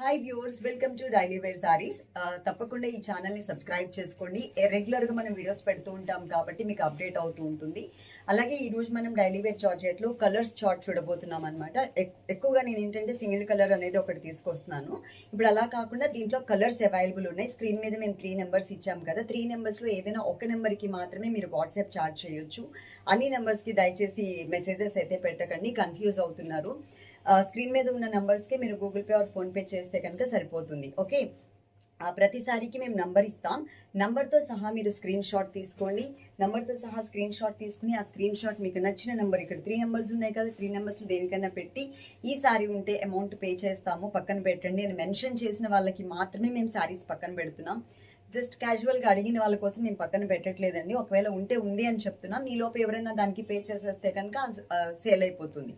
Hi viewers welcome to daily wear saris తప్పకుండా ఈ ఛానల్ని సబ్స్క్రైబ్ చేసుకోండి. రెగ్యులర్గా మనం వీడియోస్ పెడుతూ ఉంటాం కాబట్టి మీకు అప్డేట్ అవుతూ ఉంటుంది. అలాగే ఈరోజు మనం డైలీ వేర్ చార్జెట్లో కలర్స్ చార్ట్ చూడబోతున్నాం అనమాట ఎక్కువగా నేను ఏంటంటే సింగిల్ కలర్ అనేది ఒకటి తీసుకొస్తున్నాను. ఇప్పుడు అలా కాకుండా దీంట్లో కలర్స్ అవైలబుల్ ఉన్నాయి. స్క్రీన్ మీద మేము త్రీ నెంబర్స్ ఇచ్చాం కదా. త్రీ నెంబర్స్లో ఏదైనా ఒక నెంబర్కి మాత్రమే మీరు వాట్సాప్ చార్ట్ చేయొచ్చు. అన్ని నెంబర్స్కి దయచేసి మెసేజెస్ అయితే పెట్టకండి. కన్ఫ్యూజ్ అవుతున్నారు. స్క్రీన్ మీద ఉన్న నంబర్స్కి మీరు Google Pay or PhonePe చేస్తే కనుక సరిపోతుంది. ఓకే? ఆ ప్రతిసారికి మేము నంబర్ ఇస్తాం. నంబర్తో సహా మీరు స్క్రీన్ షాట్ తీసుకోండి. నంబర్తో సహా స్క్రీన్ షాట్ తీసుకుని ఆ స్క్రీన్ షాట్ మీకు నచ్చిన నెంబర్ ఇక్కడ త్రీ నెంబర్స్ ఉన్నాయి కదా త్రీ నెంబర్స్లో దేనికైనా పెట్టి ఈ సారీ ఉంటే అమౌంట్ పే చేస్తాము పక్కన పెట్టండి. అని మెన్షన్ చేసిన వాళ్ళకి మాత్రమే మేము సారీస్ పక్కన పెడుతున్నాం. జస్ట్ క్యాజువల్గా అడిగిన వాళ్ళ కోసం మేము పక్కన పెట్టట్లేదండి. ఒకవేళ ఉంటే ఉంది అని చెప్తున్నాం మీ లోపు ఎవరైనా దానికి పే చేసేస్తే కనుక సేల్ అయిపోతుంది.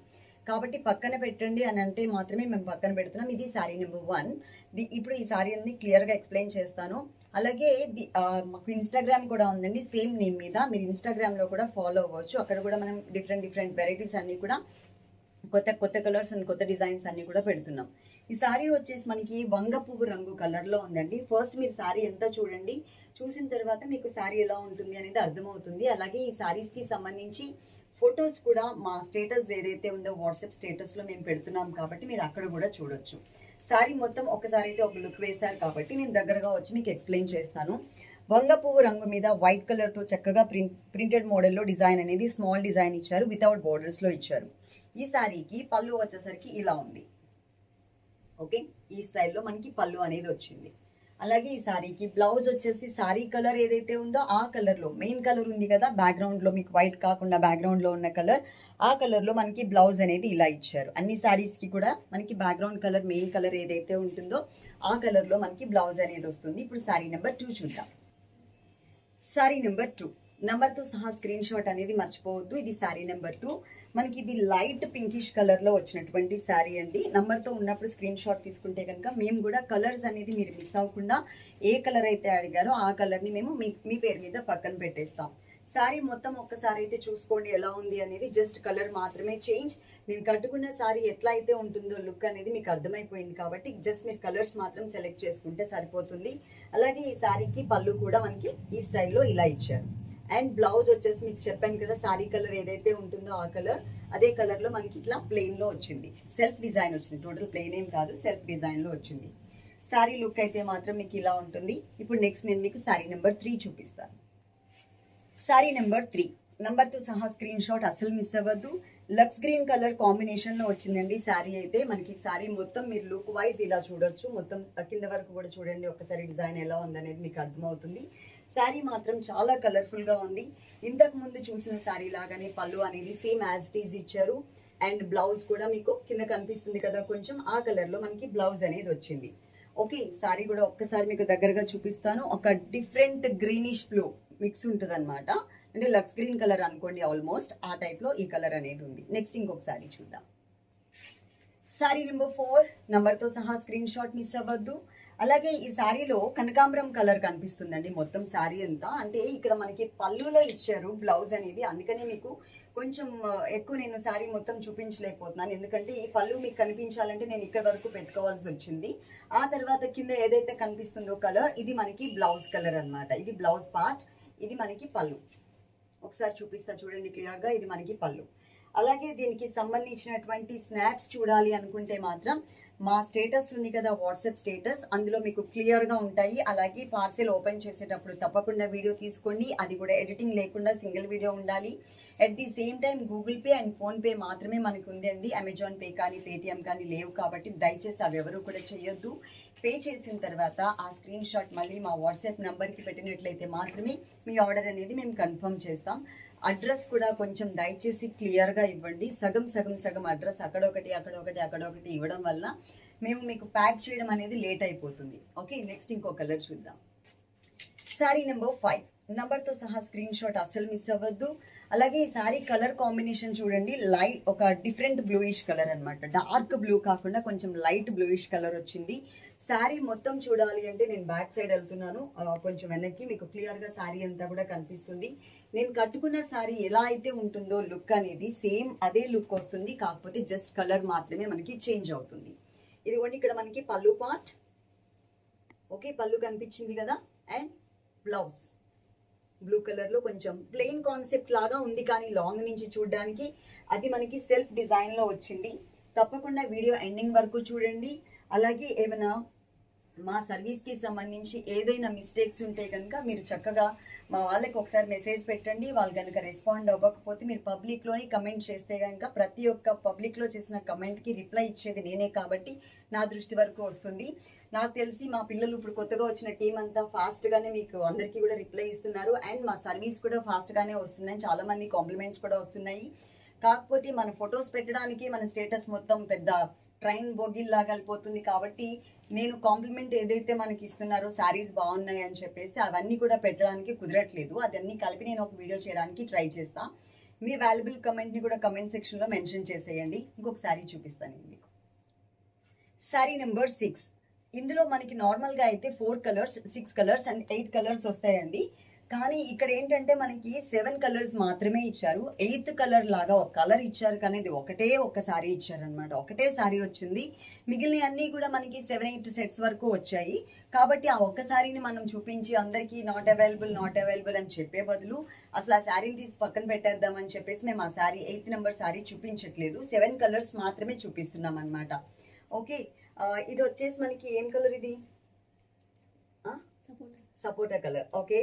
కాబట్టి పక్కన పెట్టండి అని అంటే మాత్రమే మేము పక్కన పెడుతున్నాం. ఇది శారీ నెంబర్ వన్ ది ఇప్పుడు ఈ శారీ అన్ని క్లియర్గా ఎక్స్ప్లెయిన్ చేస్తాను. అలాగే ది మాకు ఇన్స్టాగ్రామ్ కూడా ఉందండి. సేమ్ నేమ్ మీద మీరు ఇన్స్టాగ్రామ్లో కూడా ఫాలో అవ్వచ్చు. అక్కడ కూడా మనం డిఫరెంట్ డిఫరెంట్ వెరైటీస్ అన్నీ కూడా కొత్త కొత్త కలర్స్ అండ్ కొత్త డిజైన్స్ అన్ని కూడా పెడుతున్నాం. ఈ సారీ వచ్చేసి మనకి వంగ పువ్వు రంగు కలర్లో ఉందండి. ఫస్ట్ మీరు సారీ ఎంత చూడండి. చూసిన తర్వాత మీకు సారీ ఎలా ఉంటుంది అనేది అర్థమవుతుంది. అలాగే ఈ శారీస్కి సంబంధించి ఫొటోస్ కూడా మా స్టేటస్ ఏదైతే ఉందో వాట్సాప్ స్టేటస్లో మేము పెడుతున్నాం కాబట్టి మీరు అక్కడ కూడా చూడొచ్చు. సారీ మొత్తం ఒకసారి అయితే ఒక లుక్ వేశారు కాబట్టి నేను దగ్గరగా వచ్చి మీకు ఎక్స్ప్లెయిన్ చేస్తాను. వంగ పువ్వు రంగు మీద వైట్ కలర్తో చక్కగా ప్రింట్ ప్రింటెడ్ మోడల్లో డిజైన్ అనేది స్మాల్ డిజైన్ ఇచ్చారు వితౌట్ బోర్డర్స్లో ఇచ్చారు. ఈ సారీకి పళ్ళు వచ్చేసరికి ఇలా ఉంది. ఓకే? ఈ స్టైల్లో మనకి పళ్ళు అనేది వచ్చింది. అలాగే ఈ సారీకి బ్లౌజ్ వచ్చేసి సారీ కలర్ ఏదైతే ఉందో ఆ కలర్లో మెయిన్ కలర్ ఉంది కదా బ్యాక్గ్రౌండ్లో మీకు వైట్ కాకుండా బ్యాక్గ్రౌండ్లో ఉన్న కలర్ ఆ కలర్లో మనకి బ్లౌజ్ అనేది ఇలా ఇచ్చారు. అన్ని శారీస్కి కూడా మనకి బ్యాక్గ్రౌండ్ కలర్ మెయిన్ కలర్ ఏదైతే ఉంటుందో ఆ కలర్లో మనకి బ్లౌజ్ అనేది వస్తుంది. ఇప్పుడు సారీ నెంబర్ టూ చూద్దాం. Sari number two. నెంబర్తో సహా స్క్రీన్ షాట్ అనేది మర్చిపోవద్దు. ఇది సారీ నెంబర్ టూ మనకి ఇది లైట్ పింకిష్ కలర్లో వచ్చినటువంటి సారీ అండి. నెంబర్తో ఉన్నప్పుడు స్క్రీన్ షాట్ తీసుకుంటే కనుక మేము కూడా కలర్స్ అనేది మీరు మిస్ అవ్వకుండా ఏ కలర్ అయితే అడిగారో ఆ కలర్ని మేము మీ మీ పేరు మీద పక్కన పెట్టేస్తాం. శారీ మొత్తం ఒక్కసారి అయితే చూసుకోండి ఎలా ఉంది అనేది. జస్ట్ కలర్ మాత్రమే చేంజ్ నేను కట్టుకున్న శారీ ఎట్లా అయితే ఉంటుందో లుక్ అనేది మీకు అర్థమైపోయింది కాబట్టి జస్ట్ మీరు కలర్స్ మాత్రం సెలెక్ట్ చేసుకుంటే సరిపోతుంది. అలాగే ఈ శారీకి పళ్ళు కూడా మనకి ఈ స్టైల్లో ఇలా ఇచ్చారు. అండ్ బ్లౌజ్ వచ్చేసి మీకు చెప్పాను కదా సారీ కలర్ ఏదైతే ఉంటుందో ఆ కలర్ అదే కలర్లో మనకి ఇట్లా ప్లెయిన్లో వచ్చింది. సెల్ఫ్ డిజైన్ వచ్చింది. టోటల్ ప్లెయిన్ ఏం కాదు సెల్ఫ్ డిజైన్లో వచ్చింది. సారీ లుక్ అయితే మాత్రం మీకు ఇలా ఉంటుంది. ఇప్పుడు నెక్స్ట్ నేను మీకు సారీ నెంబర్ త్రీ చూపిస్తాను. సారీ నెంబర్ త్రీ తో సహా స్క్రీన్ షాట్ అసలు మిస్ అవ్వద్దు. లక్స్ గ్రీన్ కలర్ కాంబినేషన్లో వచ్చిందండి సారీ అయితే. మనకి శారీ మొత్తం మీరు లుక్ వైజ్ ఇలా చూడొచ్చు. మొత్తం కింద వరకు కూడా చూడండి ఒకసారి డిజైన్ ఎలా ఉందనేది మీకు అర్థమవుతుంది. శారీ మాత్రం చాలా కలర్ఫుల్గా ఉంది. ఇంతకు ముందు చూసిన శారీ లాగానే పళ్ళు అనేది సేమ్ యాజ్ టీజ్ ఈజ్ ఇచ్చారు. అండ్ బ్లౌజ్ కూడా మీకు కింద కనిపిస్తుంది కదా కొంచెం ఆ కలర్లో మనకి బ్లౌజ్ అనేది వచ్చింది. ఓకే సారీ కూడా ఒక్కసారి మీకు దగ్గరగా చూపిస్తాను. ఒక డిఫరెంట్ గ్రీనిష్ బ్లూ మిక్స్ ఉంటుంది అనమాట అంటే లక్స్ గ్రీన్ కలర్ అనుకోండి ఆల్మోస్ట్ ఆ టైప్లో ఈ కలర్ అనేది ఉంది. నెక్స్ట్ ఇంకొక సారీ చూద్దాం. సారీ నెంబర్ ఫోర్ నంబర్తో సహా స్క్రీన్ షాట్ మిస్ అవ్వద్దు. అలాగే ఈ శారీలో కనకాంబరం కలర్ కనిపిస్తుందండి. మొత్తం శారీ అంతా. అంటే ఇక్కడ మనకి పళ్ళులో ఇచ్చారు బ్లౌజ్ అనేది. అందుకనే మీకు కొంచెం ఎక్కువ నేను శారీ మొత్తం చూపించలేకపోతున్నాను. ఎందుకంటే ఈ పళ్ళు మీకు కనిపించాలంటే నేను ఇక్కడ వరకు పెట్టుకోవాల్సి వచ్చింది. ఆ తర్వాత కింద ఏదైతే కనిపిస్తుందో కలర్ ఇది మనకి బ్లౌజ్ కలర్ అన్నమాట. ఇది బ్లౌజ్ పార్ట్ ఇది మనకి పళ్ళు. ఒకసారి చూపిస్తా చూడండి క్లియర్గా ఇది మనకి పళ్ళు. అలాగే దీనికి సంబంధించినటువంటి స్నాప్స్ చూడాలి అనుకుంటే మాత్రం మా స్టేటస్ ఉంది కదా వాట్సాప్ స్టేటస్. అందులో మీకు క్లియర్గా ఉంటాయి. అలాగే పార్సెల్ ఓపెన్ చేసేటప్పుడు తప్పకుండా వీడియో తీసుకోండి. అది కూడా ఎడిటింగ్ లేకుండా సింగిల్ వీడియో ఉండాలి. At the same time Google Pay and PhonePe మాత్రమే మనకు ఉందండి అమెజాన్ పే కానీ పేటిఎం కానీ లేవు కాబట్టి దయచేసి అవి ఎవరు కూడా చేయొద్దు. పే చేసిన తర్వాత ఆ స్క్రీన్ షాట్ మళ్ళీ మా వాట్సాప్ నెంబర్కి పెట్టినట్లయితే మాత్రమే మీ ఆర్డర్ అనేది మేము కన్ఫర్మ్ చేస్తాం. అడ్రస్ కూడా కొంచెం దయచేసి క్లియర్గా ఇవ్వండి. సగం సగం సగం అడ్రస్ అక్కడొకటి అక్కడొకటి అక్కడొకటి ఇవ్వడం వల్ల మేము మీకు ప్యాక్ చేయడం అనేది లేట్ అయిపోతుంది. ఓకే నెక్స్ట్ ఇంకో కలర్ చూద్దాం. సారీ నెంబర్ ఫైవ్ తో సహా స్క్రీన్ షాట్ అస్సలు మిస్ అవ్వద్దు. అలాగే ఈ సారీ కలర్ కాంబినేషన్ చూడండి లైట్ ఒక డిఫరెంట్ బ్లూయిష్ కలర్ అనమాట డార్క్ బ్లూ కాకుండా కొంచెం లైట్ బ్లూయిష్ కలర్ వచ్చింది. శారీ మొత్తం చూడాలి అంటే నేను బ్యాక్ సైడ్ వెళ్తున్నాను. కొంచెం వెనక్కి మీకు క్లియర్గా శారీ అంతా కూడా కనిపిస్తుంది. నేను కట్టుకున్న శారీ ఎలా అయితే ఉంటుందో లుక్ అనేది సేమ్ అదే లుక్ వస్తుంది. కాకపోతే జస్ట్ కలర్ మాత్రమే మనకి చేంజ్ అవుతుంది. ఇదిగోండి ఇక్కడ మనకి పళ్ళు పార్ట్ ఓకే పళ్ళు కనిపించింది కదా? అండ్ బ్లౌజ్ బ్లూ కలర్లో కొంచెం ప్లెయిన్ కాన్సెప్ట్ లాగా ఉంది కానీ లాంగ్ నుంచి చూడడానికి. అది మనకి సెల్ఫ్ డిజైన్లో వచ్చింది. తప్పకుండా వీడియో ఎండింగ్ వరకు చూడండి. అలాగే ఏమైనా మా సర్వీస్కి సంబంధించి ఏదైనా మిస్టేక్స్ ఉంటే కనుక మీరు చక్కగా మా వాళ్ళకి ఒకసారి మెసేజ్ పెట్టండి. వాళ్ళు కనుక రెస్పాండ్ అవ్వకపోతే మీరు పబ్లిక్లోనే కమెంట్ చేస్తే కనుక ప్రతి ఒక్క పబ్లిక్లో చేసిన కమెంట్కి రిప్లై ఇచ్చేది నేనే కాబట్టి నా దృష్టి వరకు వస్తుంది. నాకు తెలిసి మా పిల్లలు ఇప్పుడు కొత్తగా వచ్చిన టీం అంతా ఫాస్ట్ గానే మీకు అందరికీ కూడా రిప్లై ఇస్తున్నారు. అండ్ మా సర్వీస్ కూడా ఫాస్ట్ గానే వస్తుందని చాలా మంది కాంప్లిమెంట్స్ కూడా వస్తున్నాయి. కాకపోతే మన ఫొటోస్ పెట్టడానికి మన స్టేటస్ మొత్తం పెద్ద ట్రైన్ బోగిల్ లాగా వెళ్ళిపోతుంది కాబట్టి నేను కాంప్లిమెంట్ ఏదైతే మనకి ఇస్తున్నారో శారీస్ బాగున్నాయి అని చెప్పేసి అవన్నీ కూడా పెట్టడానికి కుదరట్లేదు. అదన్నీ కలిపి నేను ఒక వీడియో చేయడానికి ట్రై చేస్తా. మీ వాల్యుబుల్ కమెంట్ని కూడా కమెంట్ సెక్షన్లో మెన్షన్ చేసేయండి. ఇంకొక శారీ చూపిస్తాను నేను మీకు. శారీ నెంబర్ సిక్స్ ఇందులో మనకి నార్మల్గా అయితే four colours six colours and eight colours వస్తాయండి. కానీ ఇక్కడ ఏంటంటే మనకి సెవెన్ కలర్స్ మాత్రమే ఇచ్చారు. ఎయిత్ కలర్ లాగా ఒక కలర్ ఇచ్చారు కానీ ఇది ఒకటే ఒక సారీ ఇచ్చారనమాట ఒకటే సారీ వచ్చింది. మిగిలిన అన్ని కూడా మనకి సెవెన్ ఎయిట్ సెట్స్ వరకు వచ్చాయి. కాబట్టి ఆ ఒక్క సారీని మనం చూపించి అందరికీ నాట్ అవైలబుల్ నాట్ అవైలబుల్ అని చెప్పే బదులు అసలు ఆ శారీని తీసి పక్కన పెట్టేద్దాం అని చెప్పేసి మేము ఆ శారీ ఎయిత్ నెంబర్ శారీ చూపించట్లేదు. సెవెన్ కలర్స్ మాత్రమే చూపిస్తున్నాం అనమాట ఓకే ఇది వచ్చేసి మనకి ఏం కలర్ ఇది? సపోటా కలర్. ఓకే.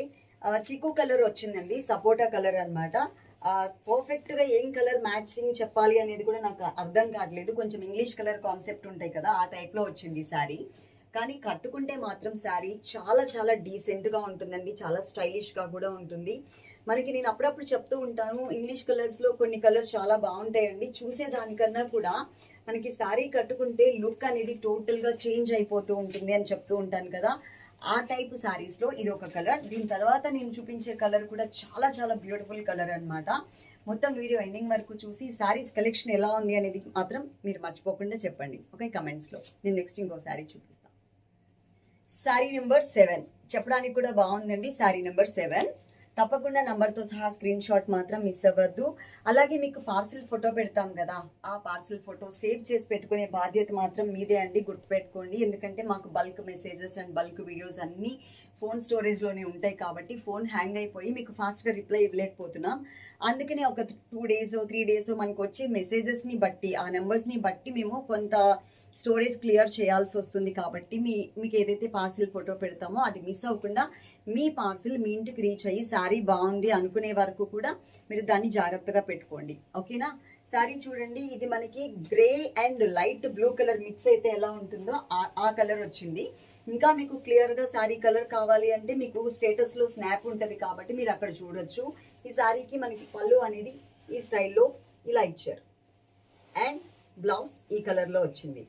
చిక్కు కలర్ వచ్చిందండి సపోటా కలర్ అనమాట పర్ఫెక్ట్గా ఏం కలర్ మ్యాచింగ్ చెప్పాలి అనేది కూడా నాకు అర్థం కావట్లేదు. కొంచెం ఇంగ్లీష్ కలర్ కాన్సెప్ట్ ఉంటాయి కదా ఆ టైప్లో వచ్చింది శారీ కానీ కట్టుకుంటే మాత్రం శారీ చాలా చాలా డీసెంట్గా ఉంటుందండి చాలా స్టైలిష్గా కూడా ఉంటుంది. మనకి నేను అప్పుడప్పుడు చెప్తూ ఉంటాను ఇంగ్లీష్ కలర్స్లో కొన్ని కలర్స్ చాలా బాగుంటాయండి. చూసే దానికన్నా కూడా మనకి శారీ కట్టుకుంటే లుక్ అనేది టోటల్గా చేంజ్ అయిపోతూ ఉంటుంది అని చెప్తూ ఉంటాను కదా. ఆ టైప్ సారీస్లో ఇది ఒక కలర్. దీని తర్వాత నేను చూపించే కలర్ కూడా చాలా చాలా బ్యూటిఫుల్ కలర్ అన్నమాట. మొత్తం వీడియో ఎండింగ్ వరకు చూసి సారీస్ కలెక్షన్ ఎలా ఉంది అనేది మాత్రం మీరు మర్చిపోకుండా చెప్పండి. ఓకే కమెంట్స్లో. నేను నెక్స్ట్ ఇంకో శారీ చూపిస్తాను శారీ నెంబర్ సెవెన్. చెప్పడానికి కూడా బాగుందండి శారీ నెంబర్ సెవెన్. తప్పకుండా నంబర్తో సహా స్క్రీన్ షాట్ మాత్రం మిస్ అవ్వద్దు. అలాగే మీకు పార్సిల్ ఫోటో పెడతాం కదా ఆ పార్సిల్ ఫోటో సేవ్ చేసి పెట్టుకునే బాధ్యత మాత్రం మీదే అండి గుర్తుపెట్టుకోండి. ఎందుకంటే మాకు bulk messages and bulk videos అన్నీ ఫోన్ స్టోరేజ్లోనే ఉంటాయి కాబట్టి ఫోన్ హ్యాంగ్ అయిపోయి మీకు ఫాస్ట్గా రిప్లై ఇవ్వలేకపోతున్నాం. అందుకనే ఒక టూ డేస్ త్రీ డేస్ మనకు వచ్చే మెసేజెస్ని బట్టి ఆ నెంబర్స్ని బట్టి మేము కొంత స్టోరేజ్ క్లియర్ చేయాల్సి వస్తుంది కాబట్టి మీ మీకు ఏదైతే పార్సిల్ ఫోటో పెడతామో అది మిస్ అవ్వకుండా మీ పార్సిల్ మీ ఇంటికి రీచ్ అయ్యి శారీ బాగుంది అనుకునే వరకు కూడా మీరు దాన్ని జాగ్రత్తగా పెట్టుకోండి. ఓకేనా? శారీ చూడండి ఇది మనకి grey and light blue colour mix అయితే ఎలా ఉంటుందో ఆ- ఆ కలర్ వచ్చింది. ఇంకా మీకు క్లియర్గా శారీ కలర్ కావాలి అంటే మీకు స్టేటస్లో స్నాప్ ఉంటది కాబట్టి మీరు అక్కడ చూడొచ్చు. ఈ శారీకి మనకి పళ్ళు అనేది ఈ స్టైల్లో ఇలా ఇచ్చారు. అండ్ బ్లౌజ్ ఈ కలర్లో వచ్చింది.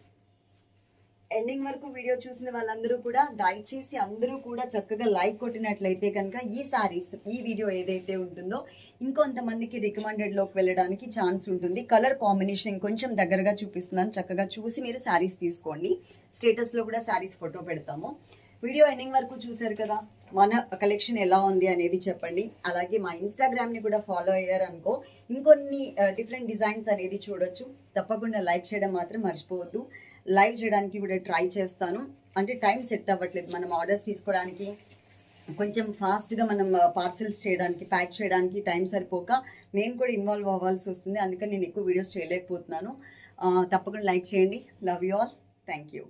ఎండింగ్ వరకు వీడియో చూసిన వాళ్ళందరూ కూడా దయచేసి అందరూ కూడా చక్కగా లైక్ కొట్టినట్లయితే కనుక ఈ సారీస్ ఈ వీడియో ఏదైతే ఉంటుందో ఇంకొంతమందికి రికమెండెడ్లోకి వెళ్ళడానికి ఛాన్స్ ఉంటుంది. కలర్ కాంబినేషన్ ఇంకొంచెం దగ్గరగా చూపిస్తున్నాను. చక్కగా చూసి మీరు శారీస్ తీసుకోండి. స్టేటస్లో కూడా శారీస్ ఫోటో పెడతాము. వీడియో ఎండింగ్ వరకు చూసారు కదా? మన కలెక్షన్ ఎలా ఉంది అనేది చెప్పండి. అలాగే మా ఇన్స్టాగ్రామ్ని కూడా ఫాలో అయ్యారనుకో ఇంకొన్ని డిఫరెంట్ డిజైన్స్ అనేది చూడొచ్చు. తప్పకుండా లైక్ చేయడం మాత్రం మర్చిపోవద్దు. లైవ్ చేయడానికి కూడా ట్రై చేస్తాను. అంటే టైం సెట్ అవ్వట్లేదు. మనం ఆర్డర్స్ తీసుకోవడానికి కొంచెం ఫాస్ట్గా మనం పార్సిల్స్ చేయడానికి ప్యాక్ చేయడానికి టైం సరిపోక నేను కూడా ఇన్వాల్వ్ అవ్వాల్సి వస్తుంది. అందుకని నేను ఎక్కువ వీడియోస్ చేయలేకపోతున్నాను. తప్పకుండా లైక్ చేయండి. Love you all thank you